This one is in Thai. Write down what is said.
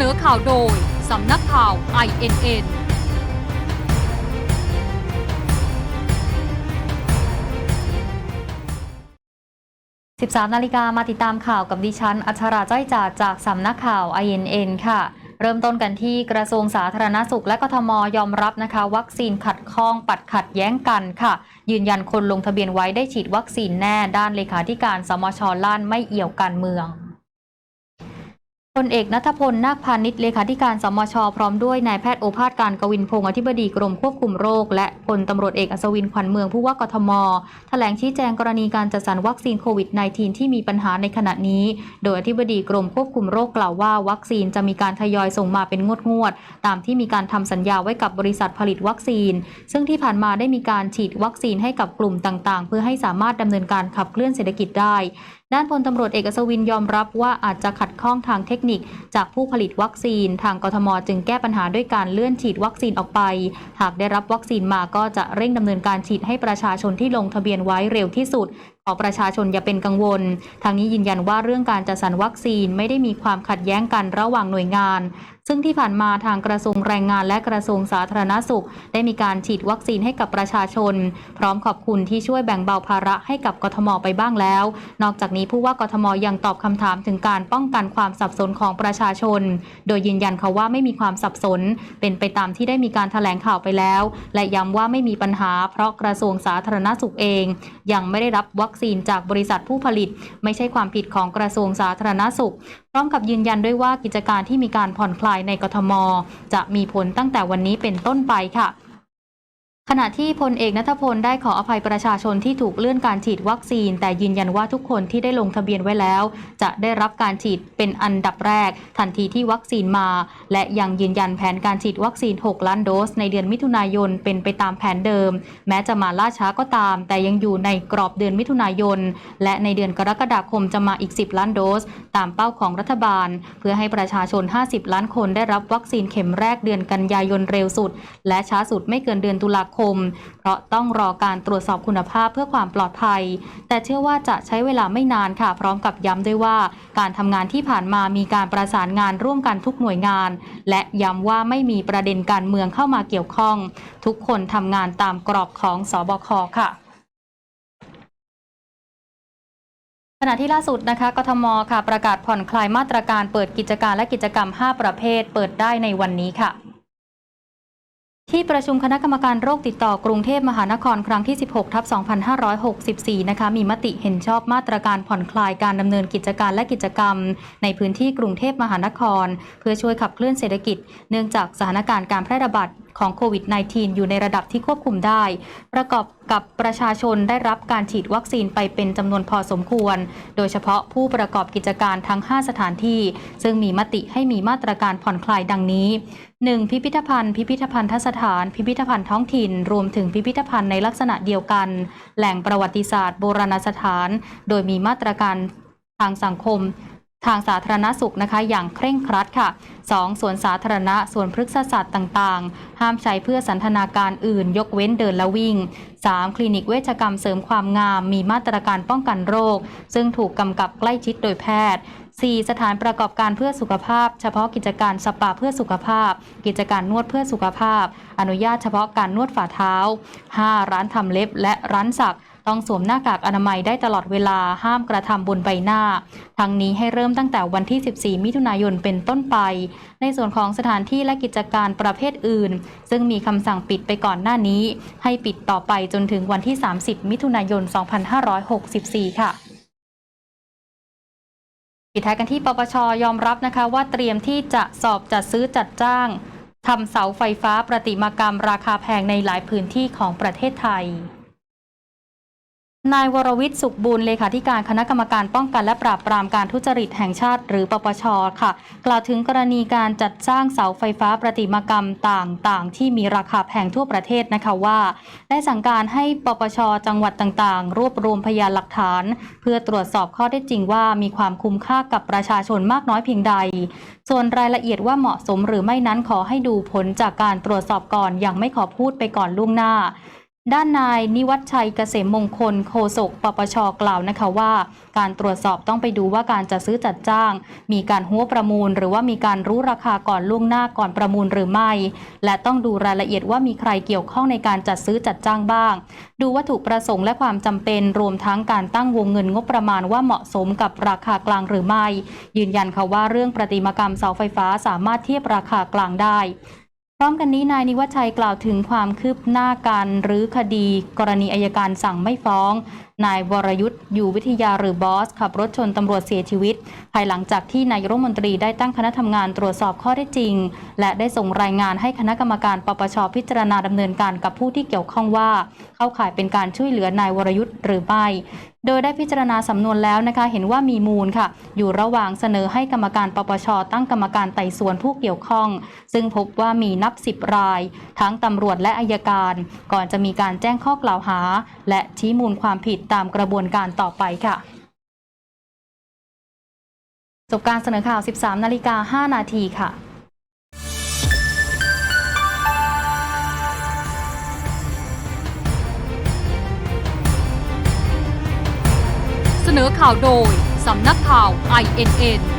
นอข่าวโดย สำนักข่าว INN 13นาฬิกามาติดตามข่าวกับดิฉัน อัชราจ้อยจ่าจากสำนักข่าว INN ค่ะเริ่มต้นกันที่กระทรวงสาธารณสุขและกทมยอมรับนะคะ วัคซีนขัดข้องปัดขัดแย้งกันค่ะ ยืนยันคนลงทะเบียนไว้ได้ฉีดวัคซีนแน่ด้านเลขาธิการสมชล้านไม่เอี่ยวการเมือง พลเอกนัทพล นาคพาณิชเลขาธิการสมช พร้อมด้วยนายแพทย์โอภาสการกวินพงศ์อธิบดีกรมควบคุมโรค และพลตำรวจเอกอัศวินขวัญเมืองผู้ว่ากทม แถลงชี้แจงกรณีการจัดสรรวัคซีนโควิด -19 ที่มีปัญหาในขณะนี้ โดยอธิบดีกรมควบคุมโรคกล่าวว่า วัคซีนจะมีการทยอยส่งมาเป็นงวดงวดๆตามที่มีการทำสัญญาไว้กับบริษัทผลิตวัคซีน ซึ่งที่ผ่านมาได้มีการฉีดวัคซีนให้กับกลุ่มต่างๆ เพื่อให้สามารถดำเนินการขับเคลื่อนเศรษฐกิจได้ด้านพลตำรวจเอกสวินยอมรับว่าอาจจะขัดข้องทางเทคนิค จากผู้ผลิตวัคซีน ทางกทมจึงแก้ปัญหาด้วยการเลื่อนฉีดวัคซีนออกไป หากได้รับวัคซีนมาก็จะเร่งดำเนินการฉีดให้ประชาชนที่ลงทะเบียนไว้เร็วที่สุด ขอประชาชนอย่าเป็นกังวล ทางนี้ยืนยันว่าเรื่องการจัดสรรวัคซีนไม่ได้มีความขัดแย้งกันระหว่างหน่วยงาน ซึ่งที่ผ่านมาทางกระทรวงแรงงานและกระทรวงสาธารณสุข ได้มีการฉีดวัคซีนให้กับประชาชน พร้อมขอบคุณที่ช่วยแบ่งเบาภาระให้กับกทมไปบ้างแล้ว นอกจากนี้ผู้ว่ากทมยังตอบคำถามถึงการป้องกันความสับสนของประชาชน โดยยืนยันเขาว่าไม่มีความสับสน เป็นไปตามที่ได้มีการแถลงข่าวไปแล้ว และย้ำว่าไม่มีปัญหา เพราะกระทรวงสาธารณสุขเอง ยังไม่ได้รับวัคซีนจากบริษัทผู้ผลิต ไม่ใช่ความผิดของกระทรวงสาธารณสุข พร้อมกับยืนยันด้วยว่ากิจการที่มีการผ่อนคลายในกทม จะมีผลตั้งแต่วันนี้เป็นต้นไปค่ะ ขณะที่พลเอกนัทพลได้ขออภัยประชาชนที่ถูกเลื่อนการฉีดวัคซีน แต่ยืนยันว่าทุกคนที่ได้ลงทะเบียนไว้แล้ว จะได้รับการฉีดเป็นอันดับแรก ทันทีที่วัคซีนมา และยังยืนยันแผนการฉีดวัคซีน 6 ล้านโดส ในเดือนมิถุนายนเป็นไปตามแผนเดิม แม้จะมาล่าช้าก็ตาม แต่ยังอยู่ในกรอบเดือนมิถุนายน และในเดือนกรกฎาคมจะมาอีก 10 ล้านโดส ตามเป้าของรัฐบาล เพื่อให้ประชาชน 50 ล้านคนได้รับวัคซีนเข็มแรกเดือนกันยายนเร็วสุด และช้าสุดไม่เกินเดือนตุลาคมคม เพราะต้องรอการตรวจสอบคุณภาพเพื่อความปลอดภัย แต่เชื่อว่าจะใช้เวลาไม่นานค่ะ พร้อมกับย้ำด้วยว่า การทำงานที่ผ่านมามีการประสานงานร่วมกันทุกหน่วยงาน และย้ำว่าไม่มีประเด็นการเมืองเข้ามาเกี่ยวข้อง ทุกคนทำงานตามกรอบของสบคค่ะขณะที่ล่าสุดนะคะกทมค่ะประกาศผ่อนคลายมาตรการเปิดกิจการและกิจกรรม 5 ประเภท เปิดได้ในวันนี้ค่ะ ที่ประชุมคณะกรรมการโรคติดต่อกรุงเทพมหานครครั้งที่ 16 ทับ 2564 นะคะ มีมติเห็นชอบมาตรการผ่อนคลายการดำเนินกิจการและกิจกรรม ในพื้นที่กรุงเทพมหานคร เพื่อช่วยขับเคลื่อนเศรษฐกิจ เนื่องจากสถานการณ์การแพร่ระบาด ของโควิด -19 อยู่ในระดับที่ควบคุมได้ ประกอบกับประชาชนได้รับการฉีดวัคซีนไปเป็นจำนวนพอสมควร โดยเฉพาะผู้ประกอบกิจการทั้ง 5 สถานที่ ซึ่งมีมติให้มีมาตรการผ่อนคลายดังนี้ 1. พิพิธภัณฑ์ พิพิธภัณฑสถาน พิพิธภัณฑ์ท้องถิ่น รวมถึงพิพิธภัณฑ์ในลักษณะเดียวกัน แหล่งประวัติศาสตร์ โบราณสถาน โดยมีมาตรการทางสังคม ทางสาธารณสุขนะคะอย่างเคร่งครัดค่ะ 2. สวนสาธารณะสวนพฤกษศาสตร์ต่างๆ ห้ามใช้เพื่อสันทนาการอื่น ยกเว้นเดินและวิ่ง 3. คลินิกเวชกรรมเสริมความงาม มีมาตรการป้องกันโรค ซึ่งถูกกำกับใกล้ชิดโดยแพทย์ 4. สถานประกอบการเพื่อสุขภาพ เฉพาะกิจการสปาเพื่อสุขภาพ กิจการนวดเพื่อสุขภาพ อนุญาตเฉพาะการนวดฝ่าเท้า 5. ร้านทำเล็บและร้านสัก ต้องสวมหน้ากากอนามัยได้ตลอดเวลาห้ามกระทำบนใบหน้า ทั้งนี้ให้เริ่มตั้งแต่วันที่ 14 มิถุนายนเป็นต้นไป ในส่วนของสถานที่และกิจการประเภทอื่น ซึ่งมีคำสั่งปิดไปก่อนหน้านี้ ให้ปิดต่อไปจนถึงวันที่ 30 มิถุนายน 2564 ค่ะปิดท้ายกันที่ปปชยอมรับนะคะว่าเตรียมที่จะสอบจัดซื้อจัดจ้างทำเสาไฟฟ้าประติมากรรมราคาแพงในหลายพื้นที่ของประเทศไทย นายวรวิทย์สุขบุญเลขาธิการคณะกรรมการป้องกันและปราบปรามการทุจริตแห่งชาติ หรือปปชค่ะ กล่าวถึงกรณีการจัดสร้างเสาไฟฟ้าประติมากรรมต่างๆ ที่มีราคาแพงทั่วประเทศนะคะว่า ได้สั่งการให้ปปชจังหวัดต่างๆ รวบรวมพยานหลักฐาน เพื่อตรวจสอบข้อเท็จจริงว่ามีความคุ้มค่ากับประชาชนมากน้อยเพียงใด ส่วนรายละเอียดว่าเหมาะสมหรือไม่นั้นขอให้ดูผลจากการตรวจสอบก่อนอยังไม่ขอพูดไปก่อนล่วงหน้า ด้านนายนิวัฒชัยเกษมมงคลโฆษกปปชกล่าวนะคะว่า การตรวจสอบต้องไปดูว่าการจัดซื้อจัดจ้าง มีการหัวประมูล หรือว่ามีการรู้ราคาก่อนล่วงหน้าก่อนประมูลหรือไม่ และต้องดูรายละเอียดว่ามีใครเกี่ยวข้องในการจัดซื้อจัดจ้างบ้าง ดูวัตถุประสงค์และความจำเป็นรวมทั้งการตั้งวงเงินงบประมาณว่าเหมาะสมกับราคากลางหรือไม่ ยืนยันค่ะว่าเรื่องประติมากรรมเสาไฟฟ้าสามารถเทียบราคากลางได้ พร้อมกันนี้นายนิวัชชัยกล่าวถึงความคืบหน้าการรื้อคดี กรณีอายการสั่งไม่ฟ้อง นายวรยุทธ์อยู่วิทยาหรือบอส ขับรถชนตำรวจเสียชีวิต ภายหลังจากที่นายรัฐมนตรีได้ตั้งคณะทำงานตรวจสอบข้อเท็จจริง และได้ส่งรายงานให้คณะกรรมการปปชพิจารณาดำเนินการกับผู้ที่เกี่ยวข้องว่า เข้าข่ายเป็นการช่วยเหลือนายวรยุทธ์หรือไม่โดยได้พิจารณาสำนวนแล้วนะคะ เห็นว่ามีมูลค่ะ อยู่ระหว่างเสนอให้กรรมการปปชตั้งกรรมการไต่สวนผู้เกี่ยวข้อง ซึ่งพบว่ามีนับสิบราย ทั้งตำรวจและอายการ ก่อนจะมีการแจ้งข้อกล่าวหา และชี้มูลความผิดตามกระบวนการต่อไปค่ะจบการเสนอข่าว 13 นาฬิกา 5 นาทีค่ะเสนอข่าวโดย สำนักข่าว INN